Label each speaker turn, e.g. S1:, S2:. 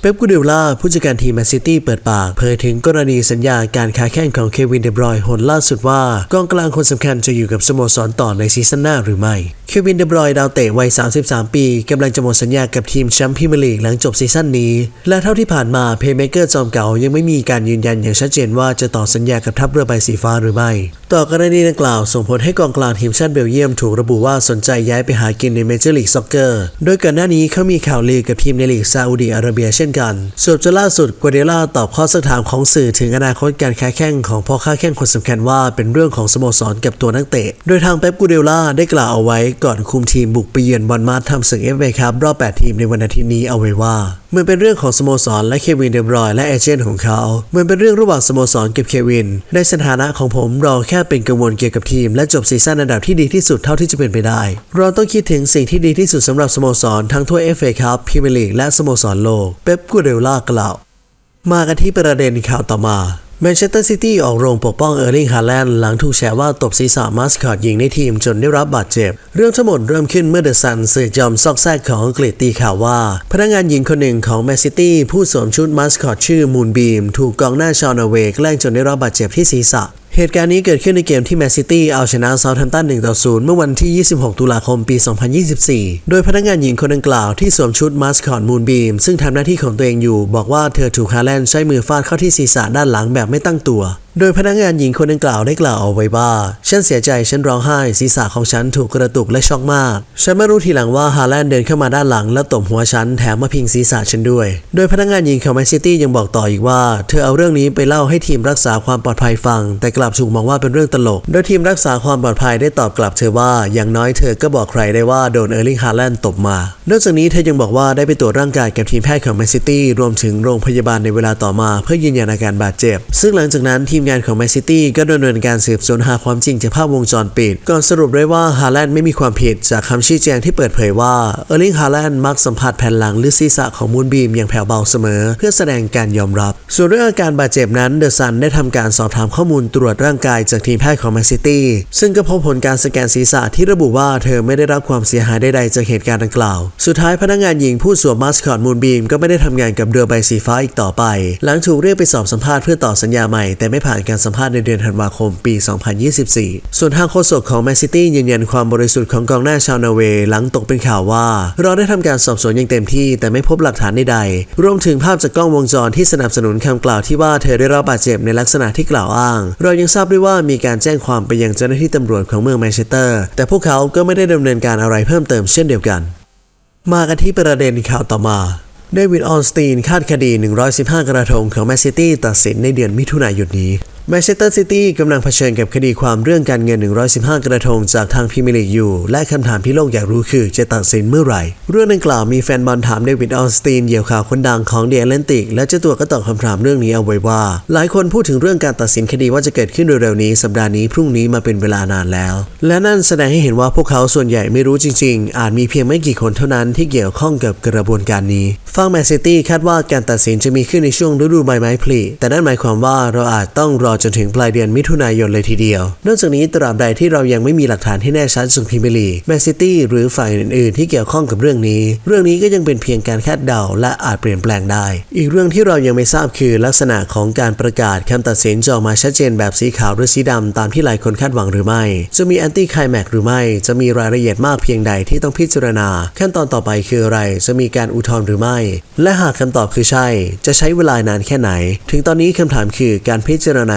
S1: เป๊ปกูเดล่าผู้จัดการทีมแมนซิตี้เปิดปาก เผยถึงกรณีสัญญาการค้าแข่งของเควินเดบรอยน์หนล่าสุดว่ากองกลางคนสำคัญจะอยู่กับสโมสรต่อในซีซั่นหน้าหรือไม่ เควินเดบรอยน์ดาวเตะวัย 33 ปีกำลังจะหมดสัญญากับทีมแชมป์พรีเมียร์ลีกหลังจบซีซั่นนี้ และเท่าที่ผ่านมาเพย์เมเกอร์จอมเก่ายังไม่มีการยืนยันอย่างชัดเจนว่าจะต่อสัญญากับทัพเรือใบสีฟ้าหรือไม่ ต่อกรณีดังกล่าวส่งผลให้กองกลางทีมชาติเบลเยียมถูกระบุว่าสนใจย้ายไปหากินในเมเจอร์ลีกซ็อกเกอร์ โดยก่อนหน้านี้เขามีข่าวลือกับทีมในลีกซาอุดีอาระเบียเช่นกันส่วนจนล่าสุดกัวเดล่าตอบข้อสักถามของสื่อถึงอนาคตการค้าแข่งของพ่อค้าแข่งคนสำคัญว่าเป็นเรื่องของสโมสรกับตัวนักเตะ โดยทางเป๊ปกูเดล่าได้กล่าวเอาไว้ก่อนคุมทีมบุกไปเยือนบอลมาร์ทำศึกเอฟเอคัพรอบ 8 ทีมในวันอาทิตย์นี้เอาไว้ว่าเมันเป็นเรื่องของสโมสรและเควินเดบรอยและเอเจนต์ของเขาเมันเป็นเรื่องระหว่างสโมสรกับเควิน ในสถานะของผมเราแค่เป็นกังวลเกี่ยวกับทีม และจบซีซั่นอันดับที่ดีที่สุดเท่าที่จะเป็นไปได้ เราต้องคิดถึงสิ่งที่ดีที่สุดสำหรับสโมสรทั้งถ้วเอฟเอคัพพรีเมียร์ลีกและสโมสรโลกเป๊ปกูเดล่ากล่าว มากันที่ประเด็นข่าวต่อมาแมนเชสเตอร์ซิตี้ออกโรงปกป้องเออร์ลิงฮาแลนด์หลังถูกแฉว่าตบศีรษะมาสคอตหญิงในทีมจนได้รับบาดเจ็บ เรื่องทั้งหมดเริ่มขึ้นเมื่อเดอะซันสื่อจอมซอกแซกของอังกฤษตีข่าวว่า พนักงานหญิงคนหนึ่งของแมนซิตี้ผู้สวมชุดมาสคอตชื่อมูนบีม ถูกกองหน้าชาวนอร์เวย์แกล้งจนได้รับบาดเจ็บที่ศีรษะ เหตุการณ์นี้เกิดขึ้นในเกมที่แมนซิตี้เอาชนะเซาท์แฮมป์ตัน1ต่อ0เมื่อวันที่ 26 ตุลาคม ปี 2024 โดยพนักงานหญิงคนดังกล่าวที่สวมชุดมาสคอตมูนบีม ซึ่งทำหน้าที่ของตัวเองอยู่ บอกว่าเธอถูกฮาแลนด์ใช้มือฟาดเข้าที่ศีรษะด้านหลังแบบไม่ตั้งตัว โดยพนักงานหญิงคนดังกล่าวได้กล่าวเอาไว้ว่า ฉันเสียใจฉันร้องไห้ ศีรษะของฉันถูกกระตุกและช็อกมาก ฉันไม่รู้ทีหลังว่าฮาแลนด์เดินเข้ามาด้านหลัง และตบหัวฉันแถมมาพิงศีรษะฉันด้วย โดยพนักงานหญิงของแมนซิตี้ยังบอกต่ออีกว่า เธอเอาเรื่องนี้ไปเล่าให้ทีมรักษาความปลอดภัยฟัง แต่กลับถูกมองว่าเป็นเรื่องตลก โดยทีมรักษาความปลอดภัยได้ตอบกลับเธอว่าอย่างน้อยเธอก็บอกใครได้ว่าโดนเออร์ลิงฮาแลนด์ตบมานอกจากนี้เธอยังบอกว่าได้ไปตรวจร่างกายกับทีมแพทย์ของแมนซิตี้รวมถึงโรงพยาบาลในเวลาต่อมา เพื่อยืนยันอาการบาดเจ็บ ซึ่งหลังจากนั้นทีมงานของแมนซิตี้ก็ดำเนินการสืบสวนหาความจริงจากภาพวงจรปิด ก่อนสรุปได้ว่าฮาแลนด์ไม่มีความผิดจากคำชี้แจงที่เปิดเผยว่าเออร์ลิงฮาแลนด์มักสัมผัสแผ่นหลังหรือศีรษะของมูนบีมอย่างแผ่วเบาเสมอ เพื่อแสดงการยอมรับ ส่วนเรื่องอาการบาดเจ็บนั้นเดอะซันได้ทำการสอบถามข้อมูลตรวจร่างกายจากทีมแพทย์ของแมนซิตี้ซึ่งก็พบผลการสแกนศีรษะที่ระบุว่าเธอไม่ได้รับความเสียหายใดๆจากเหตุการณ์ดังกล่าว สุดท้ายพนักงานหญิงผู้สวมมาสคอตมูนบีมก็ไม่ได้ทำงานกับเรือใบสีฟ้าอีกต่อไป หลังถูกเรียกไปสอบสัมภาษณ์เพื่อต่อสัญญาใหม่แต่ไม่ผ่านการสัมภาษณ์ในเดือนธันวาคมปี 2024 ส่วนทางโฆษกของแมนซิตี้ยืนยันความบริสุทธิ์ของกองหน้าชาวนอร์เวย์หลังตกเป็นข่าวว่า เราได้ทำการสอบสวนอย่างเต็มที่ แต่ไม่พบหลักฐานใดๆ รวมถึงภาพจากกล้องวงจรที่สนับสนุนคำกล่าวที่ว่าเธอได้รับบาดเจ็บในลักษณะที่กล่าวอ้าง เรายังทราบด้วยว่ามีการแจ้งความไปยังเจ้าหน้าที่ตำรวจของเมืองแมนเชสเตอร์ แต่พวกเขาก็ไม่ได้ดำเนินการอะไรเพิ่มเติมเช่นเดียวกัน มากันที่ประเด็นข่าวต่อมา เดวิดออนสตีนคาดคดี 115 กระทงของแมนซิตี้ตัดสินในเดือนมิถุนายนนี้ แมนเชสเตอร์ซิตี้กำลังเผชิญกับคดีความเรื่องการเงิน 115 กระทงจากทางพรีเมียร์ลีกอยู่ และคำถามที่โลกอยากรู้คือจะตัดสินเมื่อไหร่ เรื่องดังกล่าวมีแฟนบอลถามเดวิดออสตีนเหยี่ยวข่าวคนดังของเดียแลนติก และเจ้าตัวก็ตอบคำถามเรื่องนี้เอาไว้ว่า หลายคนพูดถึงเรื่องการตัดสินคดีว่าจะเกิดขึ้นเร็วๆนี้สัปดาห์นี้พรุ่งนี้มาเป็นเวลานานแล้ว และนั่นแสดงให้เห็นว่าพวกเขาส่วนใหญ่ไม่รู้จริง ๆ อาจมีเพียงไม่กี่คนเท่านั้นที่เกี่ยวข้องกับกระบวนการนี้ฟังแมนซิตี้คาดว่าการตัดสินจะมีขึ้นในช่วงฤดูใบไม้ผลิแต่นั่นหมายความว่าเราอาจต้องรอจนถึงปลายเดือนมิถุนายนเลยทีเดียว นอกจากนี้ตราบใดที่เรายังไม่มีหลักฐานที่แน่ชัดจากพรีเมียร์ลีแมนซิตี้หรือฝ่ายอื่นๆ ที่เกี่ยวข้องกับเรื่องนี้ เรื่องนี้ก็ยังเป็นเพียงการคาดเดาและอาจเปลี่ยนแปลงได้ อีกเรื่องที่เรายังไม่ทราบคือลักษณะของการประกาศคำตัดสินจะออกมาชัดเจนแบบสีขาวหรือสีดำตามที่หลายคนคาดหวังหรือไม่ จะมีแอนตี้ไคลแม็กหรือไม่ จะมีรายละเอียดมากเพียงใดที่ต้องพิจารณา ขั้นตอนต่อไปคืออะไร จะมีการอุทธรณ์หรือไม่ และหากคำตอบคือใช่ จะใช้เวลานานแค่ไหน ถึงตอนนี้คำถามคือการพิจารณา